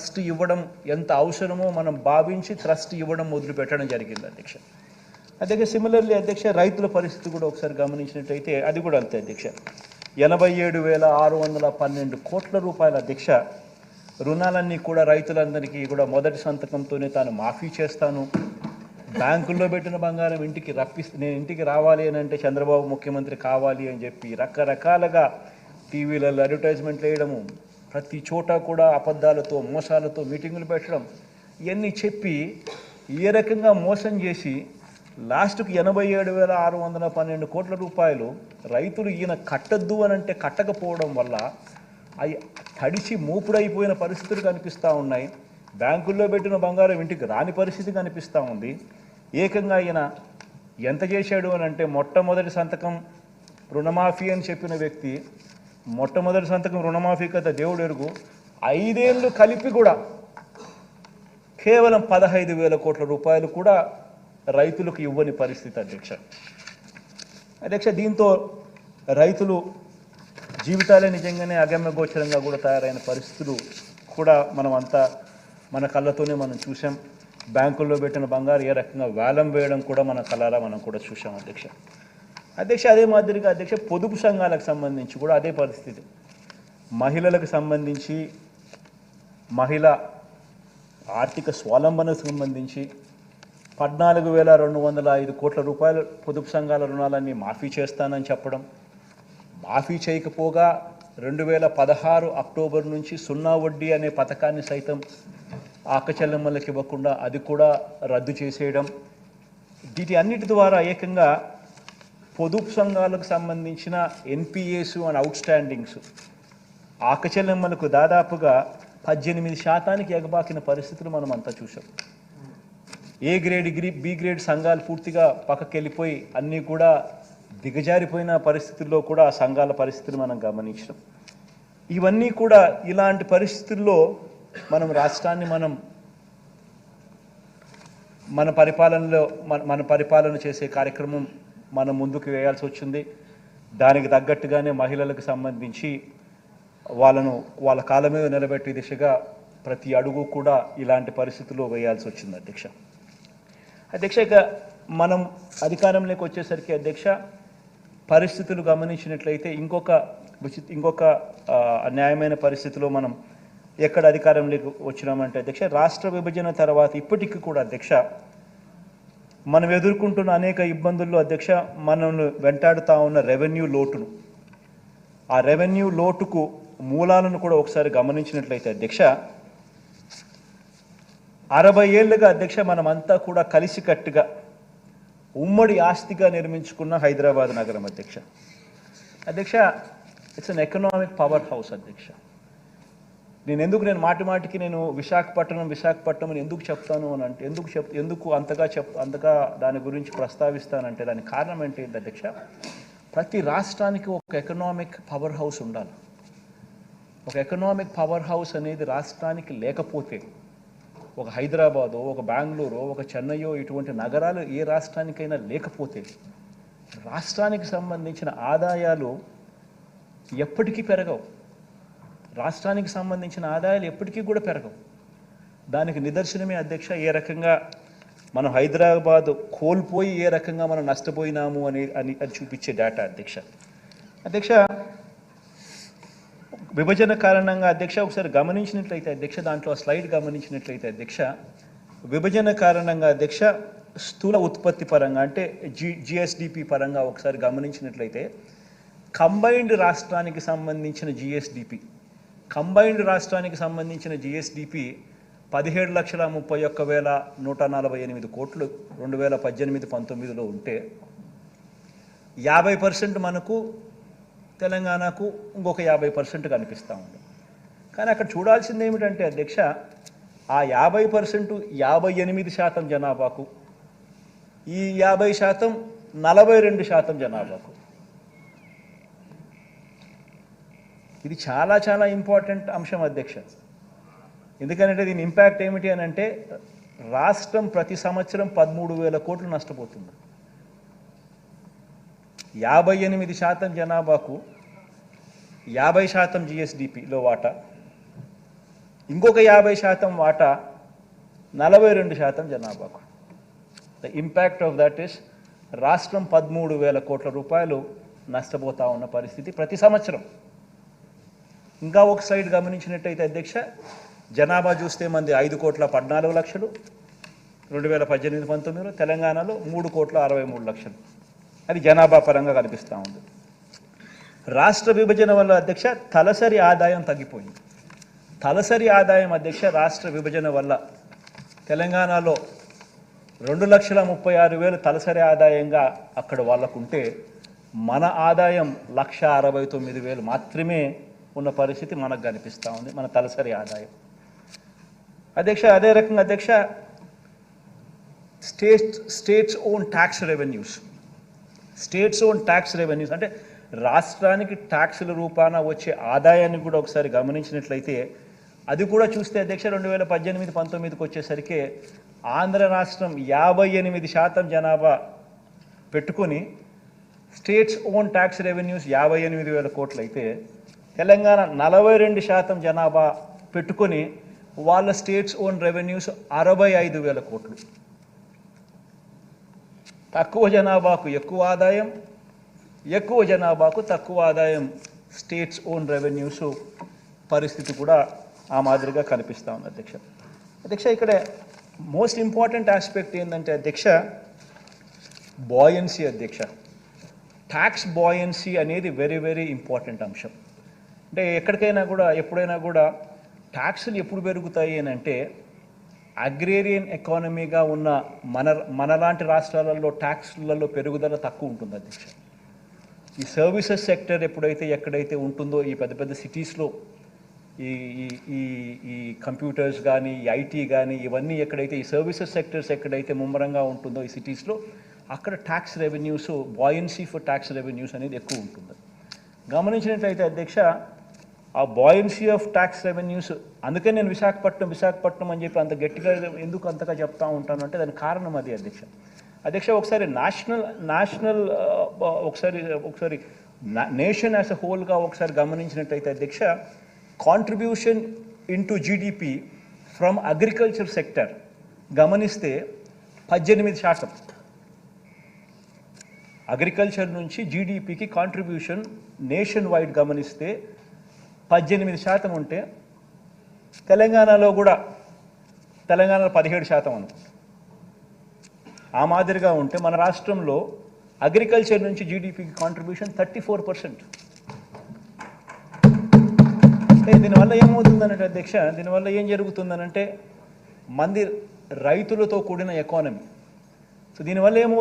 Trust ఇవ్వడం ఎంత అవసరమో మనం భావించి ట్రస్ట్ ఇవ్వడం మొదలు పెట్టడం జరిగింది అధ్యక్ష. అధ్యక్ష సిమిలర్లీ అధ్యక్ష రైతుల పరిస్థితి కూడా ఒకసారి గమనించినట్టయితే అది కూడా అంతే అధ్యక్ష. ఎనభై ఏడు వేల ఆరు వందల పన్నెండు కోట్ల రూపాయల అధ్యక్ష రుణాలన్నీ కూడా రైతులందరికీ కూడా మొదటి సంతకంతోనే తాను మాఫీ చేస్తాను. బ్యాంకుల్లో పెట్టిన బంగారం ఇంటికి రప్పి నేను ఇంటికి రావాలి అని అంటే చంద్రబాబు ముఖ్యమంత్రి కావాలి అని చెప్పి రకరకాలుగా టీవీలలో అడ్వర్టైజ్మెంట్లు వేయడము ప్రతి చోట కూడా అబద్ధాలతో మోసాలతో మీటింగులు పెట్టడం ఇవన్నీ చెప్పి ఏ రకంగా మోసం చేసి లాస్ట్కు ఎనభై ఏడు వేల ఆరు వందల పన్నెండు కోట్ల రూపాయలు రైతులు ఈయన కట్టద్దు అని అంటే కట్టకపోవడం వల్ల అవి తడిచి మూపుడైపోయిన పరిస్థితులు కనిపిస్తూ ఉన్నాయి. బ్యాంకుల్లో పెట్టిన బంగారం ఇంటికి రాని పరిస్థితి కనిపిస్తూ ఉంది. ఏకంగా ఈయన ఎంత చేశాడు అని అంటే మొట్టమొదటి సంతకం రుణమాఫీ అని చెప్పిన వ్యక్తి మొట్టమొదటి సంతకం రుణమాఫీ కదా దేవుడు ఎరుగు. ఐదేళ్ళు కలిపి కూడా కేవలం పదహైదు వేల కోట్ల రూపాయలు కూడా రైతులకు ఇవ్వని పరిస్థితి అధ్యక్ష. అధ్యక్ష దీంతో రైతులు జీవితాలే నిజంగానే అగమ్య గోచరంగా కూడా తయారైన పరిస్థితులు కూడా మనం అంతా మన కళ్ళతోనే మనం చూసాం బ్యాంకుల్లో పెట్టిన బంగారు ఏ రకంగా వేలం వేయడం కూడా మన కళ్ళారా మనం కూడా చూసాం అధ్యక్ష. అధ్యక్ష అదే మాదిరిగా అధ్యక్ష పొదుపు సంఘాలకు సంబంధించి కూడా అదే పరిస్థితి. మహిళలకు సంబంధించి మహిళ ఆర్థిక స్వావలంబనకు సంబంధించి పద్నాలుగు వేల రెండు వందల ఐదు కోట్ల రూపాయల పొదుపు సంఘాల రుణాలన్నీ మాఫీ చేస్తానని చెప్పడం మాఫీ చేయకపోగా రెండు వేల పదహారు అక్టోబర్ నుంచి సున్నా వడ్డీ అనే పథకాన్ని సైతం ఆకచెల్లెమ్మలకు ఇవ్వకుండా అది కూడా రద్దు చేసేయడం వీటి అన్నిటి ద్వారా ఏకంగా పొదుపు సంఘాలకు సంబంధించిన ఎన్పిఎస్ అండ్ అవుట్ స్టాండింగ్స్ ఆకచెల్లెమ్మలకు దాదాపుగా పద్దెనిమిది శాతానికి ఎగబాకిన పరిస్థితులు మనం అంతా చూసాం ఏ గ్రేడ్ గ్రీ బి గ్రేడ్ సంఘాలు పూర్తిగా పక్కకి వెళ్ళిపోయి అన్నీ కూడా దిగజారిపోయిన పరిస్థితుల్లో కూడా ఆ సంఘాల పరిస్థితులు మనం గమనించడం ఇవన్నీ కూడా ఇలాంటి పరిస్థితుల్లో మనం రాష్ట్రాన్ని మనం మన పరిపాలనలో మన మన పరిపాలన చేసే కార్యక్రమం మనం ముందుకు వేయాల్సి వచ్చింది. దానికి తగ్గట్టుగానే మహిళలకు సంబంధించి వాళ్ళను వాళ్ళ కాళ్ళ మీద నిలబెట్టే దిశగా ప్రతి అడుగు కూడా ఇలాంటి పరిస్థితుల్లో వేయాల్సి వచ్చింది అధ్యక్ష. అధ్యక్ష ఇక మనం అధికారంలోకి వచ్చేసరికి అధ్యక్ష పరిస్థితులు గమనించినట్లయితే ఇంకొక విచి ఇంకొక న్యాయమైన అన్యాయమైన పరిస్థితిలో మనం ఎక్కడ అధికారంలోకి వచ్చినామంటే అధ్యక్ష రాష్ట్ర విభజన తర్వాత ఇప్పటికీ కూడా అధ్యక్ష మనం ఎదుర్కొంటున్న అనేక ఇబ్బందుల్లో అధ్యక్ష మనల్ని వెంటాడుతూ ఉన్న రెవెన్యూ లోటును. ఆ రెవెన్యూ లోటుకు మూలాలను కూడా ఒకసారి గమనించినట్లయితే అధ్యక్ష అరవై ఏళ్ళుగా అధ్యక్ష మనమంతా కూడా కలిసికట్టుగా ఉమ్మడి ఆస్తిగా నిర్మించుకున్న హైదరాబాద్ నగరం అధ్యక్ష. అధ్యక్ష it's an economic power house అధ్యక్ష. నేను ఎందుకు నేను మాటి మాటికి నేను విశాఖపట్నం విశాఖపట్నం అని ఎందుకు చెప్తాను అని అంటే ఎందుకు చెప్ ఎందుకు అంతగా చెప్ అంతగా దాని గురించి ప్రస్తావిస్తానంటే దానికి కారణం ఏంటి అధ్యక్ష ప్రతి రాష్ట్రానికి ఒక ఎకనామిక్ పవర్ హౌస్ ఉండాలి. ఒక ఎకనామిక్ పవర్ హౌస్ అనేది రాష్ట్రానికి లేకపోతే ఒక హైదరాబాదు ఒక బెంగళూరు ఒక చెన్నయో ఇటువంటి నగరాలు ఏ రాష్ట్రానికైనా లేకపోతే రాష్ట్రానికి సంబంధించిన ఆదాయాలు ఎప్పటికీ పెరగవు. రాష్ట్రానికి సంబంధించిన ఆదాయాలు ఎప్పటికీ కూడా పెరగవు. దానికి నిదర్శనమే అధ్యక్ష ఏ రకంగా మనం హైదరాబాద్ కోల్పోయి ఏ రకంగా మనం నష్టపోయినాము అని అని అది చూపించే డేటా అధ్యక్ష. అధ్యక్ష విభజన కారణంగా అధ్యక్ష ఒకసారి గమనించినట్లయితే అధ్యక్ష దాంట్లో స్లైడ్ గమనించినట్లయితే అధ్యక్ష విభజన కారణంగా అధ్యక్ష స్థూల ఉత్పత్తి పరంగా అంటే జి జిఎస్డిపి పరంగా ఒకసారి గమనించినట్లయితే కంబైన్డ్ రాష్ట్రానికి సంబంధించిన జిఎస్డిపి కంబైన్డ్ రాష్ట్రానికి సంబంధించిన జిఎస్డిపి పదిహేడు లక్షల ముప్పై ఒక్క వేల నూట నలభై ఎనిమిది కోట్లు రెండు వేల పద్దెనిమిది పంతొమ్మిదిలో ఉంటే యాభై పర్సెంట్ మనకు తెలంగాణకు ఇంకొక యాభై పర్సెంట్ కనిపిస్తూ ఉంది. కానీ అక్కడ చూడాల్సింది ఏమిటంటే అధ్యక్ష ఆ యాభై పర్సెంట్ యాభై ఎనిమిది శాతం జనాభాకు ఈ యాభై శాతం నలభై రెండు శాతం జనాభాకు ఇది చాలా చాలా ఇంపార్టెంట్ అంశం అధ్యక్ష. ఎందుకంటే దీని ఇంపాక్ట్ ఏమిటి అని అంటే రాష్ట్రం ప్రతి సంవత్సరం పదమూడు వేల కోట్లు నష్టపోతుంది. యాభై ఎనిమిది శాతం జనాభాకు యాభై శాతం జిఎస్డిపిలో వాటా. ఇంకొక యాభై శాతం వాటా నలభై రెండు శాతం జనాభాకు. The impact of that is రాష్ట్రం పదమూడు వేల కోట్ల రూపాయలు నష్టపోతా ఉన్న పరిస్థితి ప్రతి సంవత్సరం. ఇంకా ఒక సైడ్ గమనించినట్టయితే అధ్యక్ష జనాభా చూస్తే మంది ఐదు కోట్ల పద్నాలుగు లక్షలు రెండు వేల పద్దెనిమిది పంతొమ్మిదిలో తెలంగాణలో మూడు కోట్ల అరవై మూడు లక్షలు. అది జనాభా పరంగా కనిపిస్తూ ఉంది. రాష్ట్ర విభజన వల్ల అధ్యక్ష తలసరి ఆదాయం తగ్గిపోయింది. తలసరి ఆదాయం అధ్యక్ష రాష్ట్ర విభజన వల్ల తెలంగాణలో రెండు లక్షల ముప్పై ఆరు వేలు తలసరి ఆదాయంగా అక్కడ వాళ్ళకుంటే మన ఆదాయం లక్ష అరవై తొమ్మిది వేలు మాత్రమే ఉన్న పరిస్థితి మనకు కనిపిస్తూ ఉంది మన తలసరి ఆదాయం. అధ్యక్ష అదే రకంగా అధ్యక్ష state states own tax revenues. States own tax revenues అంటే రాష్ట్రానికి ట్యాక్సుల రూపాన వచ్చే ఆదాయాన్ని కూడా ఒకసారి గమనించినట్లయితే అది కూడా చూస్తే అధ్యక్ష రెండు వేల పద్దెనిమిది పంతొమ్మిదికి వచ్చేసరికి ఆంధ్ర రాష్ట్రం యాభై ఎనిమిది శాతం జనాభా పెట్టుకొని స్టేట్స్ ఓన్ ట్యాక్స్ రెవెన్యూస్ యాభై ఎనిమిది వేల కోట్లు అయితే తెలంగాణ నలభై రెండు శాతం జనాభా పెట్టుకొని వాళ్ళ స్టేట్స్ ఓన్ రెవెన్యూస్ అరవై ఐదు వేల కోట్లు. తక్కువ జనాభాకు ఎక్కువ ఆదాయం ఎక్కువ జనాభాకు తక్కువ ఆదాయం స్టేట్స్ ఓన్ రెవెన్యూస్ పరిస్థితి కూడా ఆ మాదిరిగా కనిపిస్తూ ఉంది అధ్యక్ష. అధ్యక్ష ఇక్కడ మోస్ట్ ఇంపార్టెంట్ ఆస్పెక్ట్ ఏంటంటే అధ్యక్ష బాయన్సీ అధ్యక్ష. ట్యాక్స్ బాయన్సీ అనేది వెరీ వెరీ ఇంపార్టెంట్ అంశం. అంటే ఎక్కడికైనా కూడా ఎప్పుడైనా కూడా ట్యాక్సులు ఎప్పుడు పెరుగుతాయి అని అంటే అగ్రేరియన్ ఎకానమీగా ఉన్న మన మనలాంటి రాష్ట్రాలలో ట్యాక్స్లలో పెరుగుదల తక్కువ ఉంటుంది అధ్యక్ష. ఈ సర్వీసెస్ సెక్టర్ ఎప్పుడైతే ఎక్కడైతే ఉంటుందో ఈ పెద్ద పెద్ద సిటీస్లో ఈ ఈ ఈ ఈ కంప్యూటర్స్ కానీ ఈ ఐటీ కానీ ఇవన్నీ ఎక్కడైతే ఈ సర్వీసెస్ సెక్టర్స్ ఎక్కడైతే ముమ్మరంగా ఉంటుందో ఈ సిటీస్లో అక్కడ tax revenues buoyancy for tax revenues అనేది ఎక్కువ ఉంటుంది. గమనించినట్లయితే అధ్యక్ష ఆ బాయన్సీ ఆఫ్ ట్యాక్స్ రెవెన్యూస్ అందుకే నేను విశాఖపట్నం విశాఖపట్నం అని చెప్పి అంత గట్టిగా ఎందుకు అంతగా చెప్తా ఉంటాను అంటే దానికి కారణం అది అధ్యక్ష. అధ్యక్ష ఒకసారి నేషనల్ నేషనల్ ఒకసారి ఒకసారి నేషన్ యాజ్ అ హోల్గా ఒకసారి గమనించినట్టయితే అధ్యక్ష contribution into GDP from agriculture sector గమనిస్తే పద్దెనిమిది శాతం. అగ్రికల్చర్ నుంచి జీడిపికి కాంట్రిబ్యూషన్ నేషన్ వైడ్ గమనిస్తే పద్దెనిమిది శాతం ఉంటే తెలంగాణలో కూడా తెలంగాణలో పదిహేడు శాతం అనుకుంటా ఆ మాదిరిగా ఉంటే మన రాష్ట్రంలో అగ్రికల్చర్ నుంచి జీడిపికి కాంట్రిబ్యూషన్ థర్టీ ఫోర్ పర్సెంట్. అంటే దీనివల్ల ఏమవుతుందనంటే అధ్యక్ష దీనివల్ల ఏం జరుగుతుందనంటే మంది రైతులతో కూడిన ఎకానమీ సో దీనివల్ల ఏమవుతుంది?